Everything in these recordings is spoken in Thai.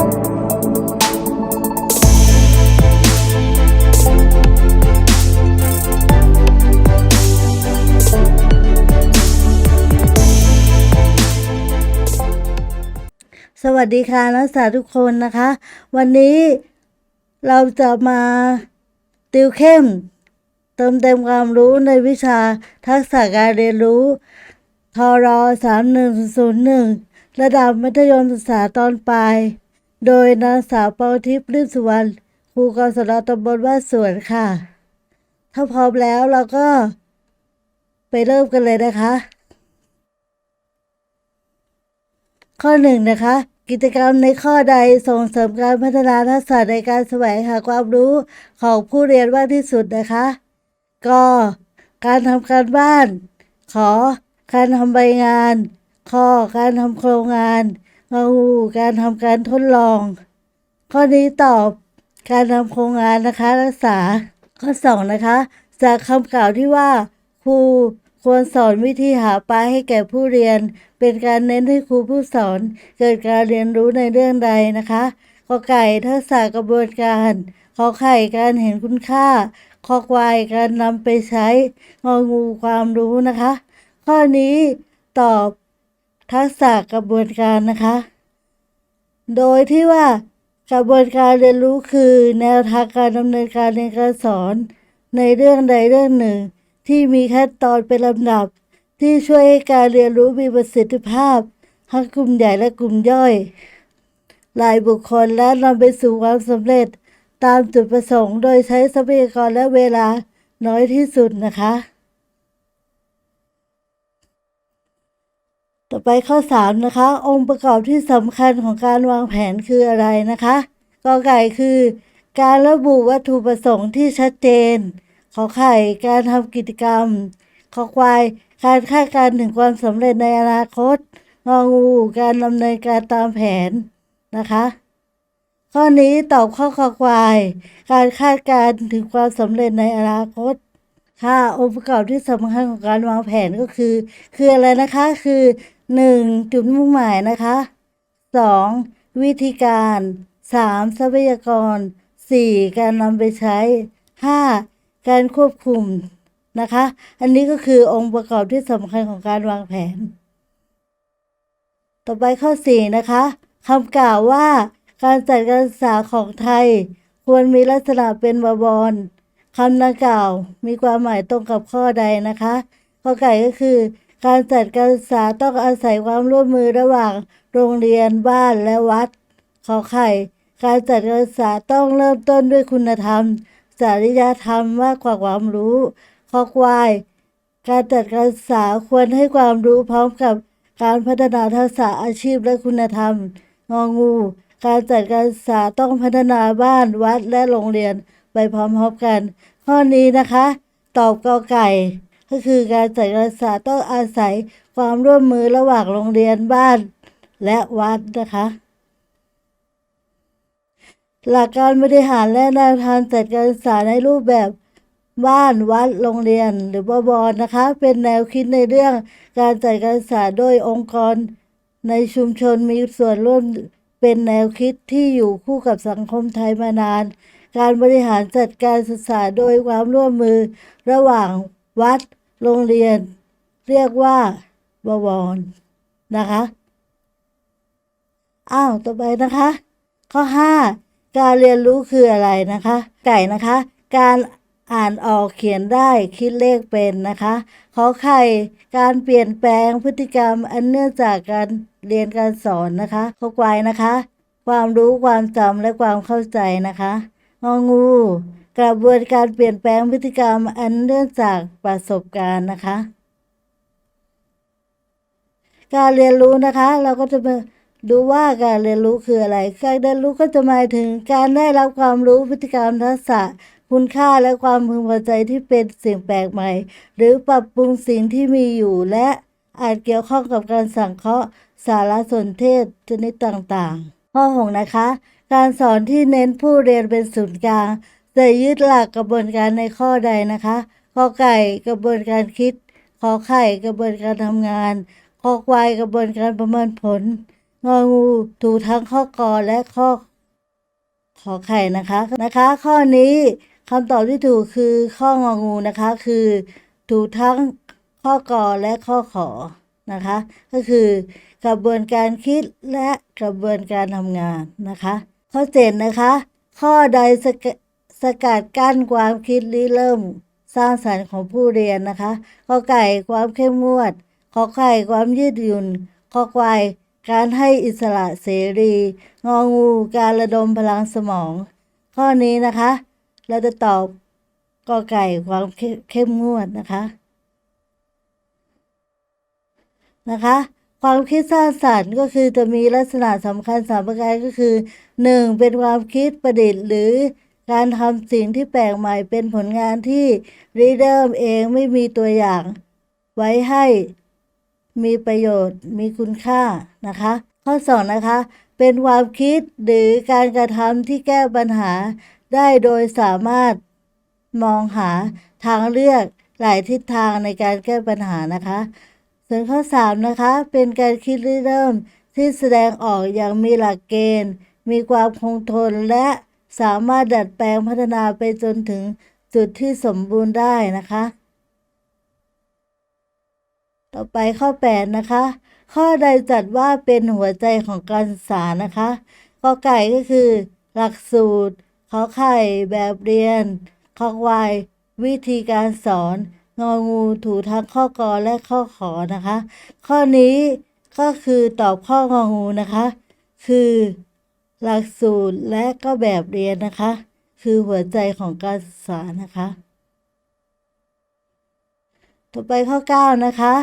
สวัสดีค่ะนักศึกษาทุกคนนะคะ วันนี้เราจะมาติวเข้ม เติมเต็มความรู้ในวิชาทักษะการเรียนรู้ทร3101ระดับมัธยมศึกษาตอนปลาย โดยนางสาวเปาทิพย์ลืมสุวรรณครูกศนตำบลบ้านสวนค่ะ ถ้าพร้อมแล้วเราก็ไปเริ่มกันเลยนะคะ ข้อหนึ่งนะคะ กิจกรรมในข้อใดส่งเสริมการพัฒนาทักษะในการแสวงหาความรู้ของผู้เรียนมากที่สุดนะคะ ก็การทำการบ้าน ขอ การทำใบงาน ข้อการทำโครงงาน งองูการทำการทดลอง ข้อนี้ตอบการทำโครงงานนะคะ รักษาข้อสองนะคะ จากคำกล่าวที่ว่า ครูควรสอนวิธีหาปลาให้แก่ผู้เรียน เป็นการเน้นให้ครูผู้สอน เกิดการเรียนรู้ในเรื่องใดนะคะขอไก่ทักษะกระบวนการขอไข่การเห็นคุณค่าขอควายการนำไปใช้งองูความรู้นะคะ ข้อนี้ตอบ ทักษะกระบวนการนะคะ โดยที่ว่ากระบวนการเรียนรู้คือแนวทางการดำเนินการในการสอน ในเรื่องใดเรื่องหนึ่ง ที่มีขั้นตอนเป็นลำดับ ที่ช่วยให้การเรียนรู้มีประสิทธิภาพทั้งกลุ่มใหญ่และกลุ่มย่อยหลายบุคคลและนำไปสู่ความสำเร็จ ตามจุดประสงค์โดยใช้ทรัพยากรและเวลาน้อยที่สุดนะคะ ต่อไปข้อ 3 นะคะ องค์ประกอบที่สำคัญของการวางแผนคืออะไรนะคะกอไก่คือ การระบุวัตถุประสงค์ที่ชัดเจน ขอไข่การทำกิจกรรม ขอควายการคาดการณ์ถึงความสำเร็จในอนาคตงองูการดำเนินการตามแผนนะคะ ข้อนี้ตอบข้อคอควาย การคาดการณ์ถึงความสำเร็จในอนาคตค่ะองค์ประกอบที่สำคัญของการวางแผนก็คือ คืออะไรนะคะคือ 1. จุดมุ่งหมายนะคะ 2. วิธีการ 3. ทรัพยากร 4. การนำไปใช้ 5. การควบคุมนะคะ อันนี้ก็คือองค์ประกอบที่สำคัญของการวางแผน ต่อไปข้อ 4 นะคะคำกล่าวว่า การจัดการศึกษาของไทย ควรมีลักษณะเป็นบวรคำดังกล่าวมีความหมายตรงกับข้อใดนะคะ ข้อไก่ก็คือ การจัดการศึกษาต้องอาศัยความร่วมมือระหว่างโรงเรียนบ้านและวัด ขอไข่ การจัดการศึกษาต้องเริ่มต้นด้วยคุณธรรม จริยธรรมมากกว่าความรู้ ขอควาย การจัดการศึกษาควรให้ความรู้พร้อมกับการพัฒนาทักษะอาชีพและคุณธรรม งองู การจัดการศึกษาต้องพัฒนาบ้านวัดและโรงเรียนไปพร้อมๆกัน ข้อนี้นะคะ ตอบกอไก่ ก็คือการจัดการศึกษาต้องอาศัยความร่วมมือระหว่างโรงเรียนบ้านและวัดนะคะ หลักการบริหารและแนวทางจัดการศึกษาในรูปแบบบ้านวัดโรงเรียนหรือบวรนะคะ เป็นแนวคิดในเรื่องการจัดการศึกษาโดยองค์กรในชุมชนมีส่วนร่วมเป็นแนวคิดที่อยู่คู่กับสังคมไทยมานาน การบริหารจัดการศึกษาโดยความร่วมมือระหว่างวัด โรงเรียนเรียกว่าบวรนะคะ อ้าว ต่อไปนะคะ ข้อ 5 การเรียนรู้คืออะไรนะคะ ไก่นะคะ การอ่านออกเขียนได้คิดเลขเป็นนะคะขอไข่การเปลี่ยนแปลงพฤติกรรมอันเนื่องจากการเรียนการสอนนะคะข้อควายนะคะ ความรู้ความจำและความเข้าใจนะคะงองู กระบวนการเปลี่ยนแปลงพฤติกรรมอันเนื่องจากประสบการณ์นะคะ การเรียนรู้นะคะ เราก็จะมาดูว่าการเรียนรู้คืออะไร การเรียนรู้ก็จะหมายถึงการได้รับความรู้พฤติกรรมทักษะคุณค่าและความพึงพอใจที่เป็นสิ่งแปลกใหม่ หรือปรับปรุงสิ่งที่มีอยู่ และอาจเกี่ยวข้องกับการสังเคราะห์สารสนเทศชนิดต่างๆ ข้อหกนะคะ การสอนที่เน้นผู้เรียนเป็นศูนย์กลาง จะยึดหลักกระบวนการในข้อใดนะคะข้อไก่กระบวนการคิดขอไข่กระบวนการทำงานขอควายกระบวนการประเมินผล งองูถูกทั้งข้อกอและข้อขอไข่นะคะนะคะ ข้อนี้คำตอบที่ถูกคือข้ององูนะคะ คือถูกทั้งข้อกอและข้อขอนะคะ ก็คือกระบวนการคิดและกระบวนการทำงานนะคะ ข้อเจ็ดนะคะ ข้อใด สกัดกั้นความคิดริเริ่ม สร้างสรรค์ของผู้เรียนนะคะข้อไก่ความเข้มงวดขอไข่ความยืดหยุ่นข้อควายการให้อิสระเสรี งองูการระดมพลังสมอง ข้อนี้นะคะ เราจะตอบกอไก่ความเข้เข้มงวดนะคะนะคะ ความคิดสร้างสรรค์ก็คือจะมีลักษณะสำคัญสามประการก็คือ 1. เป็นความคิดประดิษฐ์หรือ การทำสิ่งที่แปลกใหม่เป็นผลงานที่ริเริ่มเองไม่มีตัวอย่าง ไว้ให้มีประโยชน์มีคุณค่านะคะ ข้อ2นะคะ เป็นความคิดหรือการกระทำที่แก้ปัญหาได้โดยสามารถมองหาทางเลือกหลายทิศทางในการแก้ปัญหานะคะ ส่วนข้อ 3 นะคะ เป็นการคิดริเริ่มที่แสดงออกอย่างมีหลักเกณฑ์ มีความคงทนและ สามารถดัดแปลงพัฒนาไปจนถึงจุดที่สมบูรณ์ได้นะคะ ต่อไปข้อ 8 นะคะ ข้อใดจัดว่าเป็นหัวใจของการศึกษานะคะกอไก่ก็คือ หลักสูตรขอไข่แบบเรียนขอควายวิธีการสอนงองูถูทั้งข้อกอและข้อขอนะคะ ข้อนี้ก็คือตอบข้ององูนะคะ คือ หลักสูตรและก็แบบเรียนนะคะ คือหัวใจของการศึกษานะคะ ต่อไปข้อ 9 นะคะ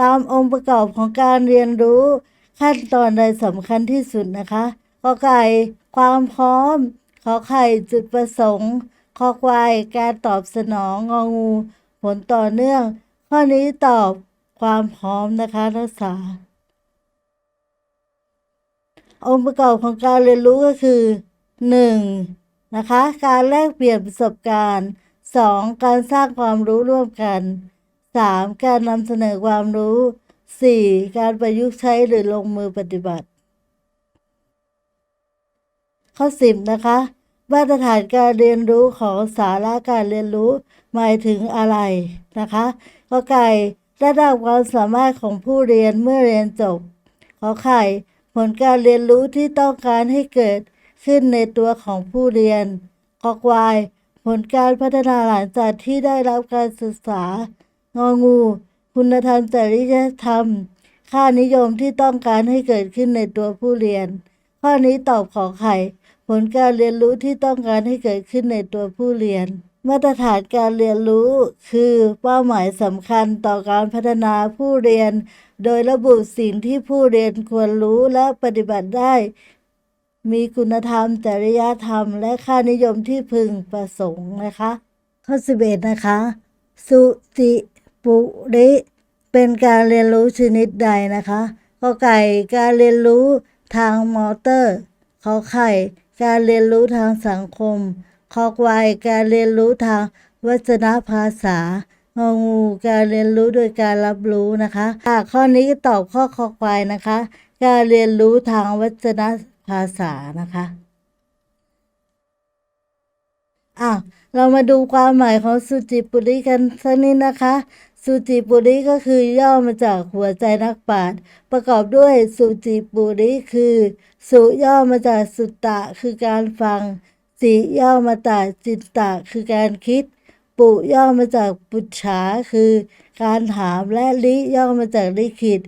ตามองค์ประกอบของการเรียนรู้ขั้นตอนใดสำคัญที่สุดนะคะกอไก่ความพร้อมขอไข่จุดประสงค์คอควายการตอบสนองงองู ผลต่อเนื่อง ข้อนี้ตอบความพร้อมนะคะนักศึกษา องค์ประกอบของการเรียนรู้ก็คือ 1. นะคะ การแลกเปลี่ยนประสบการณ์ 2. การสร้างความรู้ร่วมกัน 3. การนำเสนอความรู้ 4. การประยุกต์ใช้หรือลงมือปฏิบัติ ข้อ 10 นะคะ มาตรฐานการเรียนรู้ของสาระการเรียนรู้หมายถึงอะไรนะคะข้อไก่ระดับความสามารถของผู้เรียนเมื่อเรียนจบขอไข่ ผลการเรียนรู้ที่ต้องการให้เกิดขึ้นในตัวของผู้เรียนขอควาย ผลการพัฒนาหลังจากที่ได้รับการศึกษางองู คุณธรรมจริยธรรม ค่านิยมที่ต้องการให้เกิดขึ้นในตัวผู้เรียน ข้อนี้ตอบขอไข่ผลการเรียนรู้ที่ต้องการให้เกิดขึ้นในตัวผู้เรียน มาตรฐานการเรียนรู้ คือเป้าหมายสำคัญต่อการพัฒนาผู้เรียน โดยระบุสิ่งที่ผู้เรียนควรรู้และปฏิบัติได้ มีคุณธรรม จริยธรรม และค่านิยมที่พึงประสงค์นะคะ ข้อ11นะคะ สุจิปุริเป็นการเรียนรู้ชนิดใดนะคะกอไก่การเรียนรู้ทางมอเตอร์ขอไข่ การเรียนรู้ทางสังคมคอควายการเรียนรู้ทางวัจนภาษา งองูการเรียนรู้โดยการรับรู้นะคะค่ะข้อนี้ก็ตอบข้อคอควายนะคะ การเรียนรู้ทางวัจนภาษานะคะอะเรามาดูความหมายของสุจิปุริกันสักนิดนะคะ สุจิปุริก็คือย่อมาจากหัวใจนักปราชญ์ประกอบด้วยสุจิปุริคือ สุย่อมาจากสุตตะคือการฟังจิย่อมาจากจิตตะคือการคิด ปุย่อมาจากปุจฉาคือ การถามและลิย่อมาจากลิขิต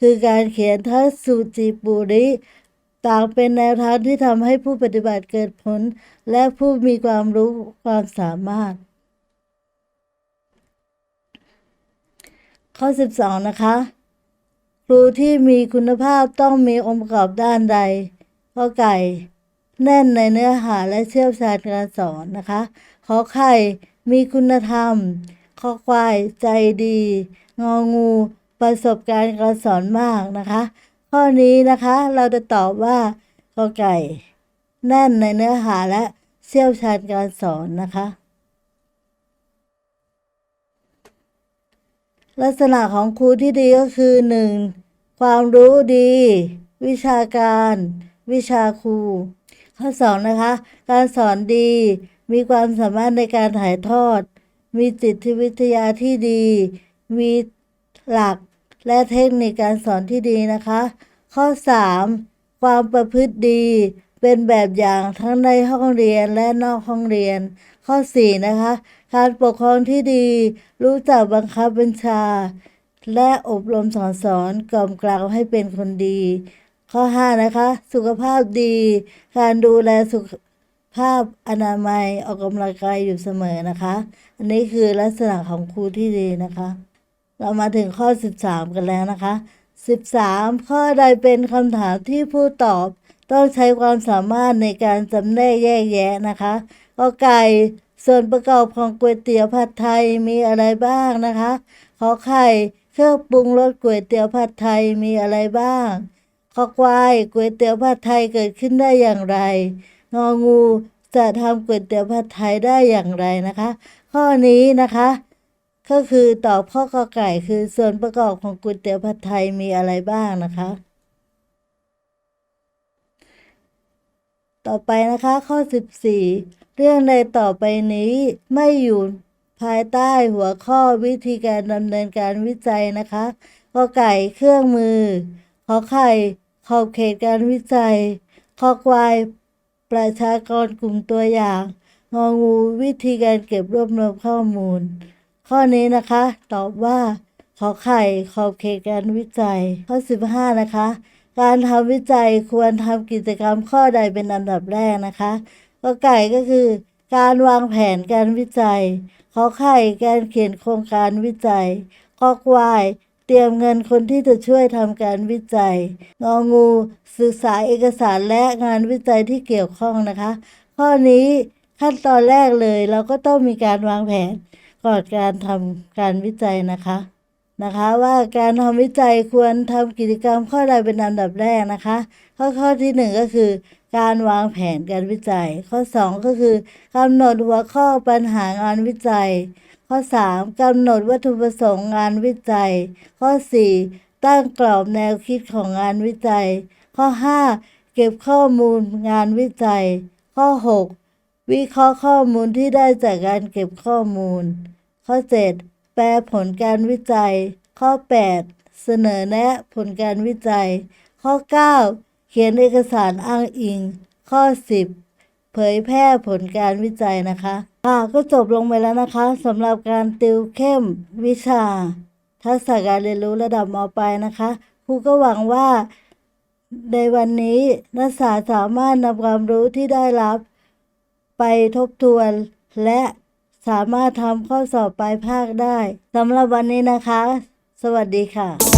คือการเขียนทั้งสุจิปุริต่างเป็นแนวทางที่ทำให้ผู้ปฏิบัติเกิดผล และผู้มีความรู้ความสามารถ ข้อ 12 นะคะ ครูที่มีคุณภาพต้องมีองค์ประกอบด้านใดข้อไก่ แน่นในเนื้อหาและเชี่ยวชาญการสอนนะคะขอไข่ มีคุณธรรมข้อควายใจดี งองู ประสบการณ์การสอนมากนะคะ ข้อนี้นะคะเราจะตอบว่ากอไก่ แน่นในเนื้อหาและเชี่ยวชาญการสอนนะคะ ลักษณะของครูที่ดีก็คือ 1. ความรู้ดี วิชาการ วิชาครูข้อสองนะคะ การสอนดี มีความสามารถในการถ่ายทอด มีจิตวิทยาที่ดี มีหลักและเทคนิคการสอนที่ดีนะคะ ข้อ 3. ความประพฤติดี เป็นแบบอย่างทั้งในห้องเรียนและนอกห้องเรียน ข้อ 4 นะคะ การปกครองที่ดี รู้จักบังคับบัญชา และอบรมสอนสอนกล่อมกล่าวให้เป็นคนดี ข้อ 5 นะคะ สุขภาพดี การดูแลสุข ภาพอนามัยออกกำลังกายอยู่เสมอนะคะ อันนี้คือลักษณะของครูที่ดีนะคะ เรามาถึงข้อ 13 กันแล้วนะคะ 13 ข้อใดเป็นคำถามที่ผู้ตอบต้องใช้ความสามารถในการจำแนกแยกแยะนะคะก็ไก่ส่วนประกอบของก๋วยเตี๋ยวผัดไทยมีอะไรบ้างนะคะขอไข่เครื่องปรุงรสก๋วยเตี๋ยวผัดไทยมีอะไรบ้าง ขอควายก๋วยเตี๋ยวผัดไทยเกิดขึ้นได้อย่างไร งองูจะทำก๋วยเตี๋ยวผัดไทยได้อย่างไรนะคะ ข้อนี้นะคะ ก็คือตอบข้อกอไก่คือส่วนประกอบของก๋วยเตี๋ยวผัดไทยมีอะไรบ้างนะคะ ต่อไปนะคะข้อ 14 เรื่องใดต่อไปนี้ไม่อยู่ภายใต้หัวข้อวิธีการดำเนินการวิจัยนะคะกอไก่เครื่องมือ ขอไข่ขอบเขตการวิจัย ขอควาย ประชากรกลุ่มตัวอย่าง งองูวิธีการเก็บรวบรวมข้อมูล ข้อนี้นะคะ ตอบว่า ขอไข่ขอบเขตการวิจัย ข้อ 15 นะคะ การทำวิจัยควรทำกิจกรรมข้อใดเป็นอันดับแรกนะคะก็ไก่ก็คือ การวางแผนการวิจัย ขอไข่การเขียนโครงการวิจัย ข้อควาย เตรียมเงินคนที่จะช่วยทำการวิจัย งองู ศึกษาเอกสารและงานวิจัยที่เกี่ยวข้องนะคะ ข้อนี้ขั้นตอนแรกเลยเราก็ต้องมีการวางแผนก่อนการทำการวิจัยนะคะนะคะว่าการทำวิจัยควรทำกิจกรรมข้อใดเป็นอันดับแรกนะคะ ข้อข้อที่หนึ่งก็คือ การวางแผนการวิจัย ข้อสองก็คือกำหนดหัวข้อปัญหางานวิจัย ข้อสามกำหนดวัตถุประสงค์งานวิจัย ข้อสี่ตั้งกรอบแนวคิดของงานวิจัย ข้อห้าเก็บข้อมูลงานวิจัย ข้อหกวิเคราะห์ข้อมูลที่ได้จากการเก็บข้อมูล ข้อ 7 แปลผลการวิจัย ข้อ 8 เสนอแนะผลการวิจัย ข้อ 9 เขียนเอกสารอ้างอิง ข้อ 10 เผยแพร่ผลการวิจัยนะคะค่ะก็จบลงไปแล้วนะคะสำหรับการติวเข้มวิชา ทักษะการเรียนรู้ระดับมปลายนะคะครูก็หวังว่า ในวันนี้นักศึกษาสามารถนำความรู้ที่ได้รับ ไปทบทวน และสามารถทำข้อสอบปลายภาคได้สำหรับวันนี้นะคะ สวัสดีค่ะ